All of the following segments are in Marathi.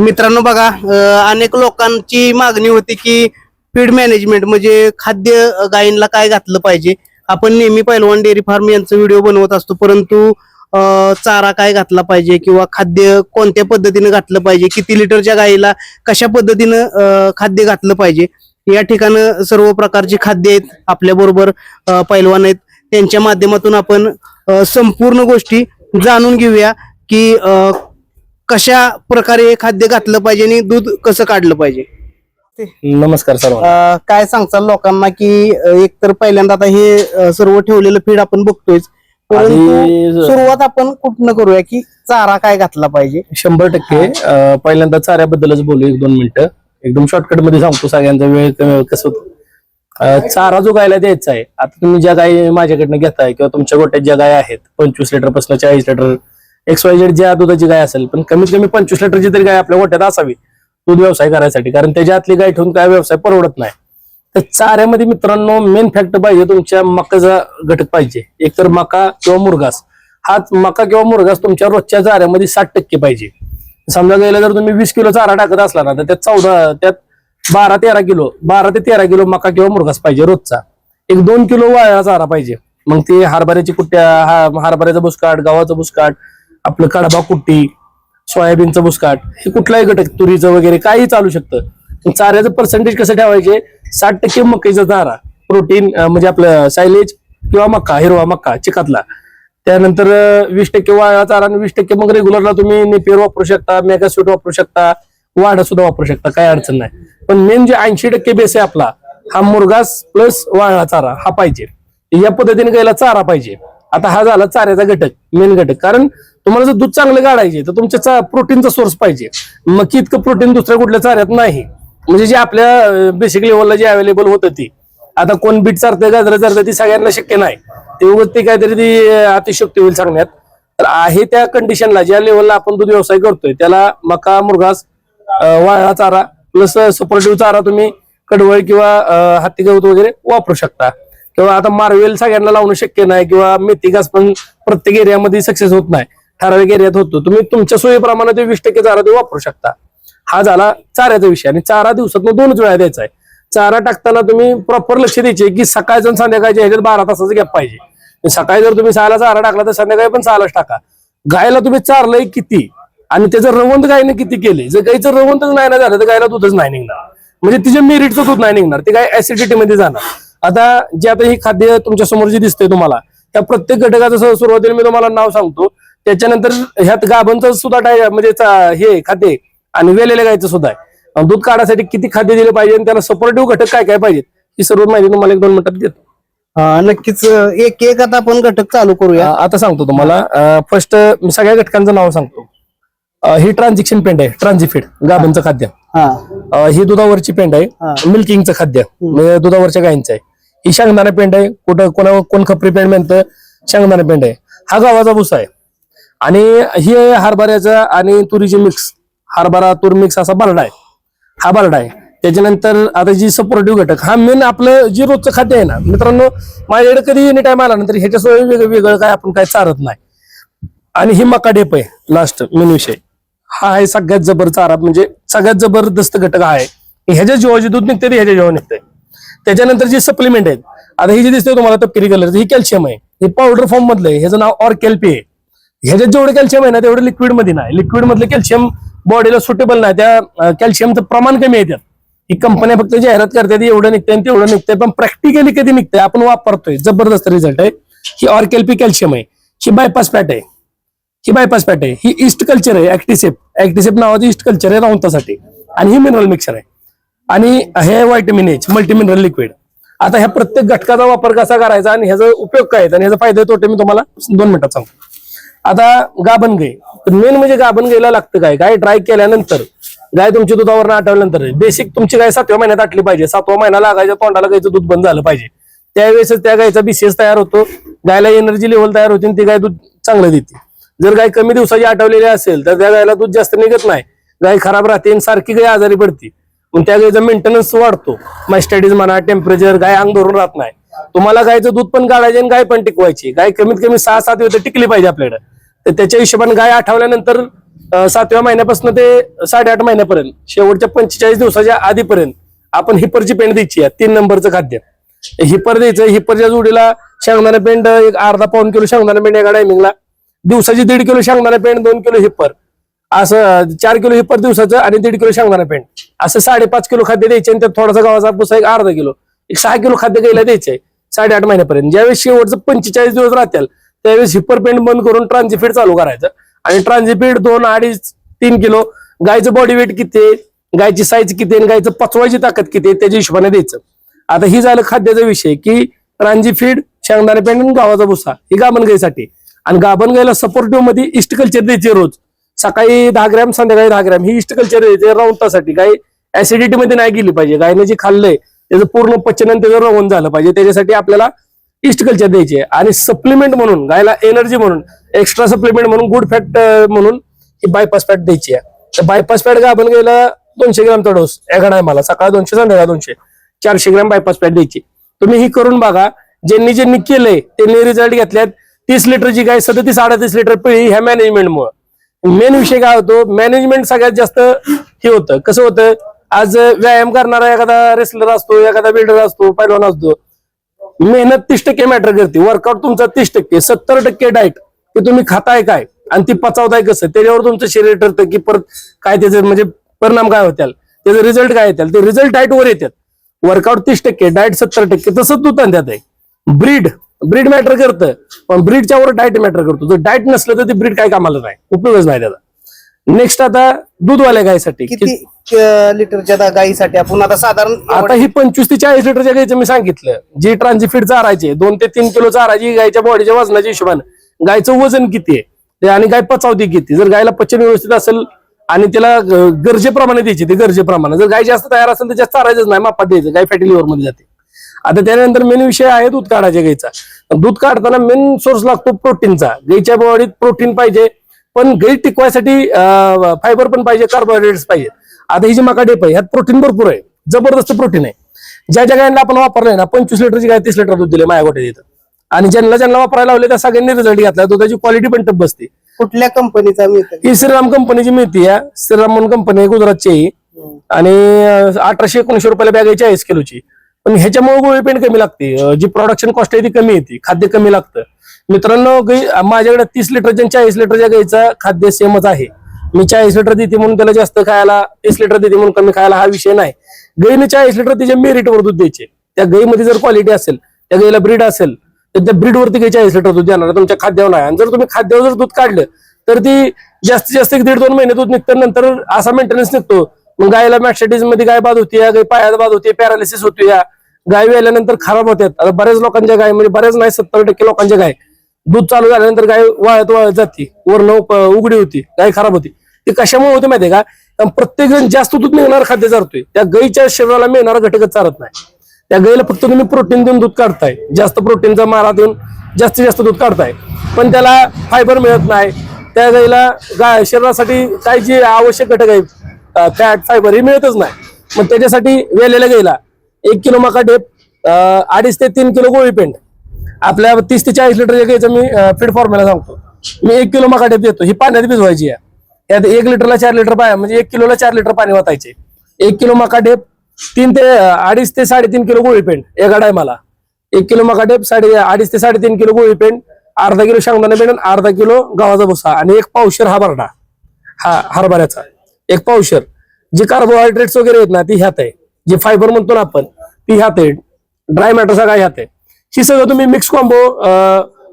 मित्रांनो बघा अनेक लोकांची मागणी होती की फीड मॅनेजमेंट म्हणजे खाद्य गायींना काय घातलं पाहिजे. आपण नेहमी पैलवान डेअरी फार्म यांचा व्हिडिओ बनवत असतो परंतु चारा काय घातला पाहिजे किंवा खाद्य कोणत्या पद्धतीनं घातलं पाहिजे किती लिटरच्या गायीला कशा पद्धतीनं खाद्य घातलं पाहिजे. या ठिकाणं सर्व प्रकारची खाद्य आहेत आपल्याबरोबर पैलवान आहेत. त्यांच्या माध्यमातून आपण संपूर्ण गोष्टी जाणून घेऊया की कशा प्रकारे हे खाद्य घातलं पाहिजे आणि दूध कसं काढलं पाहिजे? नमस्कार अं, काय सांगचाल लोकांना की अं, एक तर पहिल्यांदा आता हे अं, सर्व ठेवलेलं फीड आपण बघतोय परंतु सुरुवात आपण कुठनं करूया की चारा काय घातला पाहिजे? शंभर टक्के. अं, पहिल्यांदा चाऱ्याबद्दलच बोलू एक दोन मिनिटं. एकदम शॉर्टकटमध्ये सांगतो सगळ्यांचा वेळ कमी- कसं होतं. अं, चारा जो गायला द्यायचा आहे आता तुम्ही ज्या गाय माझ्याकडनं घेताय किंवा तुमच्या गोट्यात ज्या गाय आहेत पंचवीस लिटरपासून चाळीस लिटर एक्स वाय झेड ज्या दुधाची गाय असेल पण कमीत कमी पंचवीस लिटरची तरी गाय आपल्या गोट्यात असावी दूध व्यवसाय करायसाठी. कारण त्याच्या आतली गाय ठेवून काय व्यवसाय परवडत नाही. तर चाऱ्यामध्ये मित्रांनो मेन फॅक्ट पाहिजे तुमच्या मकाचा घटक पाहिजे. एकतर मका किंवा मुरगास हा मका किंवा मुरगास तुमच्या रोजच्या चाऱ्यामध्ये साठ टक्के पाहिजे. समजा गेलं जर तुम्ही वीस किलो चारा टाकत असला ना तर त्यात चौदा त्यात बारा तेरा किलो बारा ते तेरा किलो मका किंवा मुरगास पाहिजे रोजचा. एक दोन किलो वाळा चारा पाहिजे. मग ते हरभऱ्याची कुट्ट्या हा हरभऱ्याचा बुसकाट गव्हाचा बुसकाट आपलं कडबा कुट्टी सोयाबीनचं बुसकाट हे कुठलाही घटक तुरीचं वगैरे काही चालू शकतं. चाऱ्याचं पर्सेंटेज कसं ठेवायचे? साठ टक्के मकईचा चारा प्रोटीन म्हणजे आपलं सायलेज किंवा मक्का हिरवा मक्का चिकातला त्यानंतर वीस टक्के वाळा चारा आणि वीस टक्के मग रेग्युलरला तुम्ही नेपियर वापरू शकता मेगास्वीट वापरू शकता वाडा सुद्धा वापरू शकता काही अडचण नाही. पण मेन जे ऐंशी टक्के बेस आहे आपला हा मुरगास प्लस वाळा चारा हा पाहिजे. या पद्धतीने गायला चारा पाहिजे. आता हा झाला चाऱ्याचा घटक मेन घटक. कारण तुम्हाला जर दूध चांगलं काढायचे तर तुमच्या प्रोटीनचा सोर्स पाहिजे. मग की इतकं प्रोटीन दुसऱ्या कुठल्या चाऱ्यात नाही. म्हणजे जे आपल्या बेसिक लेवलला जे अवेलेबल होतं ती. आता कोण बीट चारतंय गाजरं चारतंय ती सगळ्यांना शक्य नाही. ते उगत ते काहीतरी ती अतिशक्ती होईल सांगण्यात. तर आहे त्या कंडिशनला ज्या लेवलला आपण दूध व्यवसाय करतोय त्याला मका मुरघास वाळा चारा प्लस सपोर्टिव्ह चारा तुम्ही कडवळ किंवा हत्ती गवत वगैरे वापरू शकता. तेव्हा आता मार्वेल सगळ्यांना लावणं शक्य नाही किंवा मेथी घास पण प्रत्येक एरियामध्ये सक्सेस होत नाही. ठराविक एरियात होतो. तुम्ही तुमच्या सोयीप्रमाणे ते वीस टक्के चारा ते वापरू शकता. हा झाला चाऱ्याचा विषय. आणि चारा दिवसात दोनच वेळा द्यायचा आहे. चारा टाकताना तुम्ही प्रॉपर लक्ष द्यायचे की सकाळचं आणि संध्याकाळच्या ह्याच्यात बारा तासाचा गॅप पाहिजे. सकाळी जर तुम्ही सहाला चारा टाकला तर संध्याकाळी पण सहालाच टाका. गायला तुम्ही चारलंय किती? आणि त्याचं रवंत गायनं किती केले? जर गायचं रवंतच नाही ना झालं तर गायला दूधच नाही निघणार. म्हणजे तिच्या मेरिटचं दूध नाही निघणार. ते काय ऍसिडिटी मध्ये जाणार. आता जे आता ही खाद्य तुमच्यासमोर जे दिसतंय तुम्हाला त्या प्रत्येक घटकाचं सुरुवातीला मी तुम्हाला नाव सांगतो. त्याच्यानंतर ह्यात गाभांचं सुद्धा डाय म्हणजे हे खाद्य आणि वेलेल्या गायचं सुद्धा आहे. दूध काढासाठी किती खाद्य दिले पाहिजे आणि त्याला सपोर्टिव्ह घटक काय काय पाहिजेत? ही सर्व माहिती तुम्हाला एक दोन मिनिटात देतो. नक्कीच एक एक आता आपण घटक चालू करूया. आता सांगतो तुम्हाला. फर्स्ट मी सगळ्या घटकांचं नाव सांगतो. ही ट्रान्झॅक्शन पेंड आहे ट्रान्झिफिड गाभांचं खाद्य. हा. दुधावरची पेंड. आहे मिल्किंगचं खाद्य. म्हणजे दुधावरच्या गायींचं आहे. ही शेंगदाणा पेंड आहे. कुठं कोणा कोण खपरी पेंड म्हणतं शेंगदाणा पेंड आहे. हा गावाचा भुसा आहे. आणि ही आहे हरभऱ्याचा आणि तुरीची मिक्स हरभरा तूर मिक्स असा बारडा आहे. हा बारडा आहे. त्याच्यानंतर आता जी सपोर्टिव्ह घटक हा मेन आपलं जी रोजचं खाद्य आहे ना मित्रांनो माझ्याकडे कधी एनी टाइम आला ना ह्याच्यासोबत वेगळं वेगळं काय आपण काय चारत नाही. आणि ही मका डेप आहे लास्ट मेन विषय. हा आहे सगळ्यात जबर चारा म्हणजे सगळ्यात जबरदस्त घटक हा आहे. ह्याच्या जेव्हा जे दूध निघते ह्याच्या जेव्हा निघतंय. त्याच्यानंतर जे सप्लिमेंट आहेत आता ही जी दिसते तुम्हाला तपकिरी कलर ही कॅल्शियम आहे. हे पावडर फॉर्म मधलं आहे ह्याचं नाव ऑर्केल्पी आहे. ह्याच्यात जेवढं कॅल्शियम आहे ना तेवढं लिक्विडमध्ये नाही. लिक्विड मधलं कॅल्शियम बॉडीला सुटेबल नाही. त्या कॅल्शियमचं प्रमाण कमी आहे त्यात. ही कंपन्या फक्त जाहिरात करतात एवढं निघतंय आणि तेवढं निघतंय पण प्रॅक्टिकली कधी निघतंय आपण वापरतोय. जबरदस्त रिझल्ट आहे. ही ऑर्केल्पी कॅल्शियम आहे. ही बायपास पॅट आहे. ही बायपास पॅट आहे. ही ईस्ट कल्चर आहे ऍक्टिसेप ऍक्टिसेप नावाचं ईस्ट कल्चर आहे राऊंतासाठी आणि ही मिनरल मिक्सर आहे. आणि हे व्हायटमिन एच मल्टीमिनरल लिक्विड आता ह्या प्रत्येक घटकाचा वापर कसा करायचा आणि ह्याचा उपयोग काय आणि ह्याचा फायदे तोटे मी तुम्हाला दोन मिनिटात सांगतो. आता गाभण गाय मेन म्हणजे गाभण गायला लागतं काय? गाय ड्राय केल्यानंतर गाय तुमची दुधावर आठवल्यानंतर बेसिक तुमची गाय सातव्या महिन्यात आटली पाहिजे. सातवा महिना लागायच्या तोंडाला गायचं दूध बंद झालं पाहिजे. त्यावेळेसच त्या गायचा बीसीएस तयार होतो. गायला एनर्जी लेवल तयार होते आणि ती गाय दूध चांगलं देते. जर गाय कमी दिवसाची आठवलेली असेल तर त्या गायला दूध जास्त निघत नाही. गाय खराब राहते आणि सारखी गाय आजारी पडते. पण त्या गायचा मेंटेनन्स वाढतो. मास्टॅटिस म्हणा टेम्परेचर गाय अंग धरून राहत नाही. तुम्हाला गायचं दूध पण काढायचे आणि गाय पण टिकवायची. गाय कमीत कमी सहा सात दिवस टिकली पाहिजे आपल्याकडे. तर त्याच्या हिशोबाने गाय आठवल्यानंतर सातव्या महिन्यापासून ते साडेआठ महिन्यापर्यंत शेवटच्या पंचेचाळीस दिवसाच्या आधीपर्यंत आपण हिपरची पेंड द्यायची आहे तीन नंबरचं खाद्य. हिपर द्यायचं हिपरच्या जोडीला शेंगदाणा पेंड एक अर्धा पाऊन किलो शेंगदाणा पेंड एका टायमिंगला दिवसाची दीड किलो शेंगदाणा पेंड दोन किलो हिपर. असं चार किलो हिपर दिवसाचं आणि दीड किलो शेंगदाणा पेंट असं साडेपाच किलो खाद्य द्यायचे आणि त्यात थोडासा गव्हाचा पुसा एक अर्धा किलो. एक सहा किलो खाद्य गायला द्यायचंय. साडेआठ महिन्यापर्यंत. ज्यावेळेस शेवटचं पंचेचाळीस दिवस राहतील त्यावेळेस हिपर पेंट बंद करून ट्रान्झिफीड चालू करायचं. आणि ट्रान्झिफीड दोन अडीच तीन किलो गायचं बॉडी वेट किती आहे गायची साईज किती आहे आणि गायचं पचवायची ताकद किती आहे त्याच्या हिशोबाने द्यायचं. आता ही झालं खाद्याचा विषय की ट्रान्झिफीड शेंगदाणा पेंट आणि गावाचा भुसा ही गाभण गायसाठी आणि गाभण गायला सपोर्टिव्हमध्ये इस्ट कल्चर द्यायचे रोज. सकाळी दहा ग्रॅम संध्याकाळी दहा ग्रॅम. ही इस्ट कल्चर येते रवतासाठी गाय ऍसिडिटी मध्ये नाही गेली पाहिजे. गायने जे खाल्लंय त्याचं पूर्ण पचन आणि त्याचं रवण झालं पाहिजे. त्याच्यासाठी आपल्याला इस्ट कल्चर द्यायची आहे. आणि सप्लिमेंट म्हणून गायला एनर्जी म्हणून एक्स्ट्रा सप्लिमेंट म्हणून गुड फॅट म्हणून ही बायपास फॅट द्यायची आहे. तर बायपास फॅट आपण गेला दोनशे ग्रॅमचा डोस एका टायमाला सकाळ दोनशे संध्याकाळ दोनशे. चारशे ग्रॅम बायपास पॅट द्यायची. तुम्ही ही करून बघा. ज्यांनी ज्यांनी केलंय त्यांनी रिझल्ट घेतल्यात. तीस लिटरची गाय सदतीस अडतीस लिटर पिळी ह्या मॅनेजमेंटमुळे मेन विषय काय होतो? मॅनेजमेंट सगळ्यात जास्त हे होतं. कसं होतं? आज व्यायाम करणारा एखादा रेसलर असतो एखादा बिल्डर असतो पैलवान असतो. मेहनत तीस टक्के मॅटर करते. वर्कआउट तुमचा तीस टक्के सत्तर टक्के डाएट ते तुम्ही खाताय काय? आणि ती पचावताय कसं? त्याच्यावर तुमचं शरीर ठरतं की परत काय त्याचे म्हणजे परिणाम काय होत्याल? त्याचे रिझल्ट काय येतात ते रिझल्ट डाएटवर येतात वर्कआउट तीस टक्के डाएट सत्तर टक्के तसंच तू त्यात आहे. ब्रीड ब्रीड मॅटर करतं. पण ब्रीडच्या वर डाएट मॅटर करतो. जर डाएट नसलं तर ते ब्रीड काय कामाला नाही. उपयोगच नाही त्याचा. नेक्स्ट आता दूधवाल्या गायसाठी किती अं, लिटरच्या गाईसाठी आपण आता साधारण आता ही पंचवीस ते चाळीस लिटरच्या गायचं मी सांगितलं. जी ट्रान्झिफिट चारायचे दोन ते तीन किलो चारायची गायच्या बॉडीच्या वजनाच्या हिशोबाने. गायचं वजन किती आहे? ते आणि गाय पचावती किती? जर गायला पचन व्यवस्थित असेल आणि त्याला अं, गरजेप्रमाणे द्यायची ते गरजेप्रमाणे. जर गाय जास्त तयार असेल तर जास्त चारायचंच नाही मापात द्यायचं. गाय फॅटी लिव्हरमध्ये जाते. आता त्यानंतर मेन विषय आहे दूध काढायच्या गायचा दूध काढताना मेन सोर्स लागतो प्रोटीनचा. गायच्या बॉडीत प्रोटीन पाहिजे पण गाई टिकवायसाठी फायबर पण पाहिजे कार्बोहायड्रेट्स पाहिजे. आता ही जी मका डेप आहे ह्यात प्रोटीन भरपूर आहे. जबरदस्त प्रोटीन आहे. ज्या ज्या गायांना आपण वापरलंय ना पंचवीस लिटरची गाय तीस लिटर दूध दिले माझ्या गोट्यात इथं. आणि ज्यांना ज्यांना वापरायला लावले त्या सगळ्यांनी रिझल्ट घेतला. दुधाची क्वालिटी पण टप बसते. कुठल्या कंपनीचा मिळतं? ही श्रीराम कंपनीची मिळते या श्रीराम म्हणून कंपनी आहे गुजरातची. आणि अठराशे एकोणीसशे रुपयाला बॅग आहे चाळीस किलोची पण ह्याच्यामुळे गोळी पेंट कमी लागते. जी प्रोडक्शन कॉस्ट आहे ती कमी येते. खाद्य कमी लागतं. मित्रांनो गाई माझ्याकडे तीस लिटरच्या चाळीस लिटरच्या गाईचं खाद्य सेमच आहे. मी चाळीस लिटर देते म्हणून त्याला जास्त खायला तीस लिटर देते म्हणून कमी खायला हा विषय नाही. गाईने चाळीस लिटर तिच्या मेरिटवर दूध द्यायचे. त्या गाईमध्ये जर क्वालिटी असेल त्या गाईला ब्रीड असेल तर त्या ब्रीडवरती काही चाळीस लिटर दूध देणार तुमच्या खाद्यावर नाही. आणि जर तुम्ही खाद्यावर जर दूध काढलं तर ती जास्तीत जास्त एक दीड दोन महिने दूध निघतं नंतर असा मेंटेनन्स निघतो. मग गायला मॅक्सिटीजमध्ये गाय बाद होती गाय पायात बाद होती पॅरालिसिस होती या गाय वेल्यानंतर खराब होतात आता बऱ्याच लोकांच्या गाय म्हणजे बऱ्याच नाही सत्तर टक्के लोकांच्या गाय. दूध चालू झाल्यानंतर गाय वाळत वाळत जाते. वरण उघडी होती. गाय खराब होती. ती कशामुळे होते माहितीये का? प्रत्येकजण प्रत्येक जण जास्त दूध मिळणार खाद्य चारतोय. त्या गायीच्या शरीराला मिळणारा घटकच चालत नाही. त्या गायीला फक्त तुम्ही प्रोटीन देऊन दूध काढताय. जास्त प्रोटीनचा मारा देऊन जास्तीत जास्त दूध काढताय. पण त्याला फायबर मिळत नाही. त्या गाईला गाय शरीरासाठी काय जे आवश्यक घटक आहे फॅट फायबर हे मिळतच नाही. मग त्याच्यासाठी वेलेल्या गाईला एक किलो मका डेप अडीच ते तीन किलो गोळी पेंड. आपल्या तीस ते चाळीस लिटरच्या गाईचं मी फीड फॉर्म्युला सांगतो. मी एक किलो मका डेप देतो. ही पाण्यात भिजवायची आहे. यात एक लिटरला चार लिटर पाया म्हणजे एक किलोला चार लिटर पाणी वाचायचे एक किलो मका डेप तीन ते अडीच ते साडेतीन किलो गोळी पेंट एका टायमाला एक किलो मका डेप साडे अडीच ते साडेतीन किलो गोळी पेंड अर्धा किलो शेंगदाणा पेंट अर्धा किलो गव्हाचा भुसा आणि एक पावशर हा बरडा. हा हरभऱ्याचा. एक पावशर जे कार्बोहायड्रेट्स वगैरे आहेत ना ती ह्यात आहे. जे फायबर म्हणतो ना आपण ती ह्यात आहे. ड्राय मॅटर सगळा ह्यात आहे. ही सगळं तुम्ही मिक्स कॉम्बो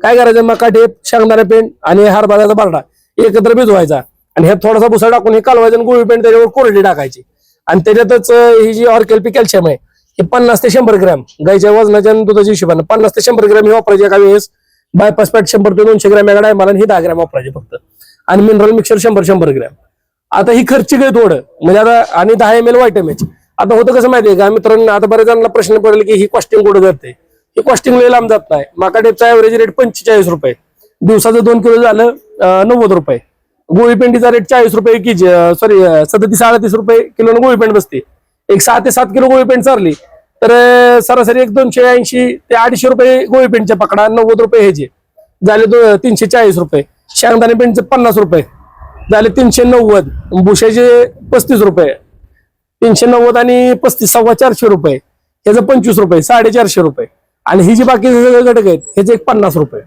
काय करायचं? मका टेप शेंगदाणा पेंट आणि हरभऱ्याचा बारडा एकत्र भिजवायचा. आणि ह्यात थोडासा भुसा टाकून हे कालवायचं आणि गोळी पेंट त्याच्यावर कोरडी टाकायची. आणि त्याच्यातच ही जी ऑर्केल्पी कॅल्शियम आहे हे पन्नास ते शंभर ग्रॅम गायच्या वजनाच्या आणि दुधाच्या हिशोबाने पन्नास ते शंभर ग्रॅम हे वापरायचे एका वेळेस. बायपास पॅट शंभर ते दोनशे ग्रॅम एका डायमाला आणि हे दहा ग्रॅम वापरायचे फक्त. आणि मिनरल मिक्सर शंभर शंभर ग्रॅम. आता ही खर्चिक आहे थोडं. म्हणजे आता आणि दहा एम एल व्हायटमेच आता होतं कसं माहितीये का? मित्रांनो आता बऱ्याच जणांना प्रश्न पडेल की ही कॉस्टिंग कुठं जाते ही कॉस्टिंग लय लांब जात नाही. माका टेपचा ऍव्हरेज रेट पंचेचाळीस रुपये. दिवसाचं दोन किलो झालं नव्वद रुपये. गोळीपेंडीचा रेट चाळीस रुपये की सॉरी सदतीस अडतीस रुपये किलो गोळीपेंड बसते. एक सहा ते सात किलो गोळीपेंड चारली तर सरासरी एक दोनशे ऐंशी ते अडीचशे रुपये गोळीपेंडच्या पकडा नव्वद रुपये ह्याचे झाले तीनशे चाळीस रुपये. शेंगदाणे पेंटचे पन्नास रुपये. झाले तीनशे नव्वद. भुशाचे पस्तीस रुपये. तीनशे नव्वद आणि पस्तीस सव्वा चारशे रुपये. ह्याचं पंचवीस रुपये साडेचारशे रुपये. आणि ही जी बाकी सगळे घटक आहेत ह्याचे एक पन्नास रुपये.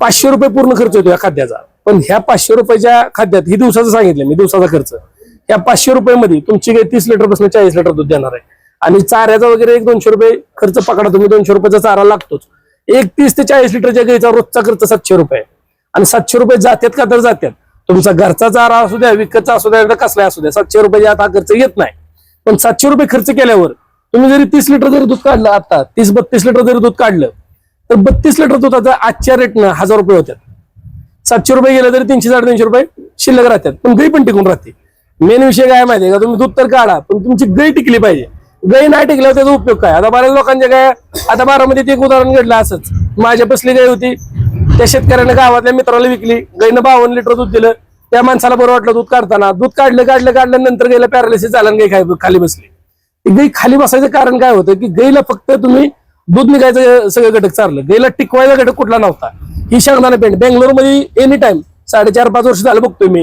पाचशे रुपये पूर्ण खर्च होतो या खाद्याचा. पण ह्या पाचशे रुपयाच्या खाद्यात ही दिवसाचं सांगितलं मी दिवसाचा खर्च. या पाचशे रुपयामध्ये तुमची काही तीस लिटरपासून चाळीस लिटर दूध देणार आहे. आणि चाऱ्याचा वगैरे एक दोनशे रुपये खर्च पकडा तुम्ही दोनशे रुपयाचा चारा लागतोच. एक तीस ते चाळीस लिटरच्या गाईचा रोजचा खर्च सातशे रुपये. आणि सातशे रुपये जात्यात का तर जात्यात? तुमचा घरचा चारा असू द्या विकतचा असू द्या कसला असू द्या सातशे रुपये आता खर्च येत नाही. पण सातशे रुपये खर्च केल्यावर तुम्ही जरी तीस लिटर जरी दूध काढलं आता तीस बत्तीस लिटर जरी दूध काढलं तर बत्तीस लिटर दुधाचा आजच्या रेटनं हजार रुपये होतात सातशे रुपये गेले तरी तीनशे साडेतीनशे रुपये शिल्लक राहतात पण गाई पण टिकून राहते. मेन विषय काय माहितीये का? तुम्ही दूध तर काढा पण तुमची गाई टिकली पाहिजे. गाई नाही टिकल्यावर त्याचा उपयोग काय? आता बऱ्याच लोकांच्या काय आता बारामध्ये एक उदाहरण घडलं असंच. माझ्या बसली गाय होती त्या शेतकऱ्याने गावातल्या मित्राला विकली गाईनं बावन्न लिटर दूध दिलं. त्या माणसाला बरं वाटलं दूध काढताना. दूध काढलं काढलं काढलं नंतर गेलं पॅरालिसिस झालं गाई खाय- खाली बसली. गाई खाली बसायचं कारण काय होतं की गाईला फक्त तुम्ही दूध निघायचं सगळं घटक चाललं गाईला टिकवायचा घटक कुठला नव्हता. ही शेंगदाणा पेंट. बेंगलोरमध्ये एनी टाइम साडेचार पाच वर्ष झालं बघतोय मी.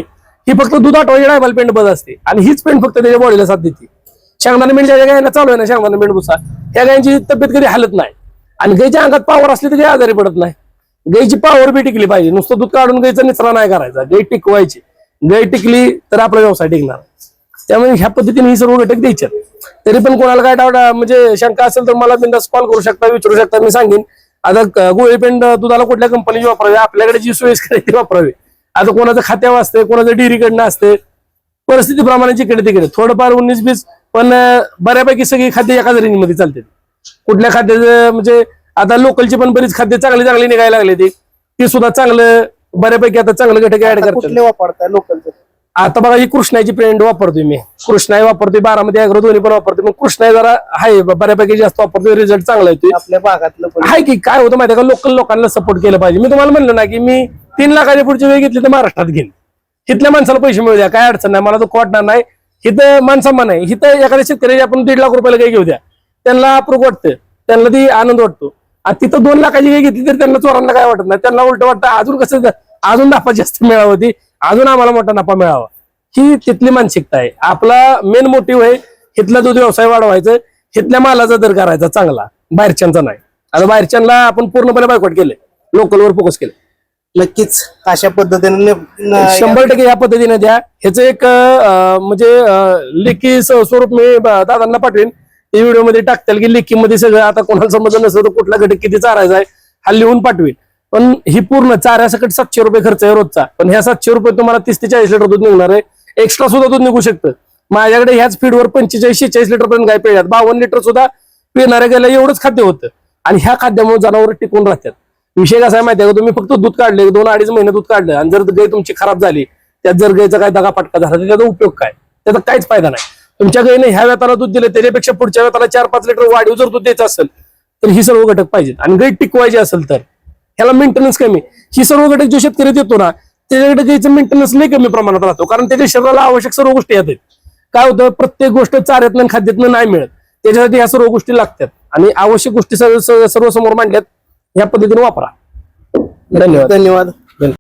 ही फक्त दूध आठवायची डायबल पेंट बस असते. आणि हीच पेंट फक्त त्याच्या बॉडीला साथ देते. शेंगदाणा पेंट ज्या गायना चालू आहे ना शेंगदाणा पेंट भुसा त्या गायची तब्येत कधी हालत नाही. आणि गायच्या अंगात पावर असली तर आजारी पडत नाही. गायची पावर बी टिकली पाहिजे. नुसतं दूध काढून गायचा निचरा नाही करायचा. गाय टिकवायची. गाय टिकली तर आपला व्यवसाय टिकणार. त्यामुळे ह्या पद्धतीने ही सर्व घटक द्यायचे तरी पण कोणाला काय डाऊट म्हणजे शंका असेल तर मला बिंदास कॉल करू शकता विचारू शकता मी सांगेन. आता गोळीपेंड दुधाला कुठल्या कंपनीची वापरावी? आपल्याकडे जी सोयीस्कर ती वापरावी. आता कोणाचं खात्यावर असते कोणाचं डेअरीकडनं असते परिस्थितीप्रमाणे जिकडे तिकडे. थोडंफार उन्नीस बीस पण बऱ्यापैकी सगळी खाद्य एकाच रेंजमध्ये चालते कुठल्या खाद्याचं म्हणजे आता लोकलची पण बरीच खाद्य चांगली चांगली निघायला लागली ती. ती सुद्धा चांगलं बऱ्यापैकी आता चांगलं घटक ऍड करतात. वापरताय लोकलचे? आता बघा ही कृष्णाची ब्रँड वापरतोय मी. कृष्णाई वापरतोय बारामध्ये अग्रो दोन्ही पण वापरतोय. पण कृष्णाई जरा आहे बऱ्यापैकी जास्त वापरतोय रिझल्ट चांगला येतोय. आपल्या भागातलं आहे की काय होतं माहिती का? लोकल लोकांना सपोर्ट केलं पाहिजे. मी तुम्हाला म्हणलं ना की मी तीन लाखाच्या पुढची वेळ घेतली तर महाराष्ट्रात घेईन. इथल्या माणसाला पैसे मिळू द्या काय अडचण नाही. मला तो वाटणार नाही. इथं माणसं आहे इथं एखाद्या शेतकरी आपण दीड लाख रुपयाला काही घेऊ द्या. त्यांना अप्रूप वाटतं. त्यांना ती आनंद वाटतो. तिथं दोन लाखाची काही घेतली तर त्यांना चोरांना काय वाटत नाही. त्यांना उलट वाटतं अजून कसं अजून नफा जास्त मिळावं ती अजून आम्हाला मोठा नफा मिळावा. ही तिथली मानसिकता आहे. आपला मेन मोटिव्ह आहे इथला दूध व्यवसाय वाढवायचं इथल्या मालाचा दर करायचा चांगला. बाहेरच्यांचा नाही. आता बाहेरच्यांना आपण पूर्णपणे बायकॉट केलंय. लोकलवर फोकस केलं नक्कीच अशा पद्धतीने शंभर टक्के या पद्धतीने द्या. ह्याचं एक म्हणजे लेखी स्वरूप मी दादांना पाठवेन. ते व्हिडिओमध्ये टाकतील की लेखीमध्ये सगळं आता कोणाला समजलं नसेल तर कुठला घटक किती चारायचा आहे हा लिहून पाठवेल. पण ही पूर्ण चाऱ्यासकट सातशे रुपये खर्च आहे रोजचा. पण ह्या सातशे रुपये तुम्हाला तीस ते चाळीस लिटर दूध निघणार आहे. एक्स्ट्रा सुद्धा दूध निघू शकतं. माझ्याकडे ह्याच फीडवर पंचेचाळीस शेचाळीस लिटर पर्यंत गाय पिळतात बावन्न लिटर सुद्धा पिणाऱ्या गायला एवढंच खाद्य होतं. आणि ह्या खाद्यामुळे जनावर टिकून राहतात. विषय कसा आहे माहिती आहे का? तुम्ही फक्त दूध काढले दोन अडीच महिने दूध काढलं आणि जर गाय तुमची खराब झाली त्यात जर गायचा काय दगा फटका झाला तर त्याचा उपयोग काय? त्याचा काहीच फायदा नाही. तुमच्या गायीने ह्या व्याताला दूध दिलं त्याच्यापेक्षा पुढच्या व्याताला चार पाच लिटर वाढीव जर दूध द्यायचं असेल तर ही सर्व घटक पाहिजेत. आणि गाय टिकवायची असेल तर ह्याला मेंटेनन्स कमी. ही सर्व घटक जो शेतकरी देतो ना त्याच्याकडे गायचं मेंटेनन्स लई कमी प्रमाणात राहतो. कारण त्याच्या शरीराला आवश्यक सर्व गोष्टी येतात. काय होतं? प्रत्येक गोष्ट चाऱ्यातनं आणि खाद्यातनं नाही मिळत. त्याच्यासाठी ह्या सर्व गोष्टी लागतात. आणि आवश्यक गोष्टी सर्व समोर मांडल्यात ह्या पद्धतीने वापरा. धन्यवाद. धन्यवाद.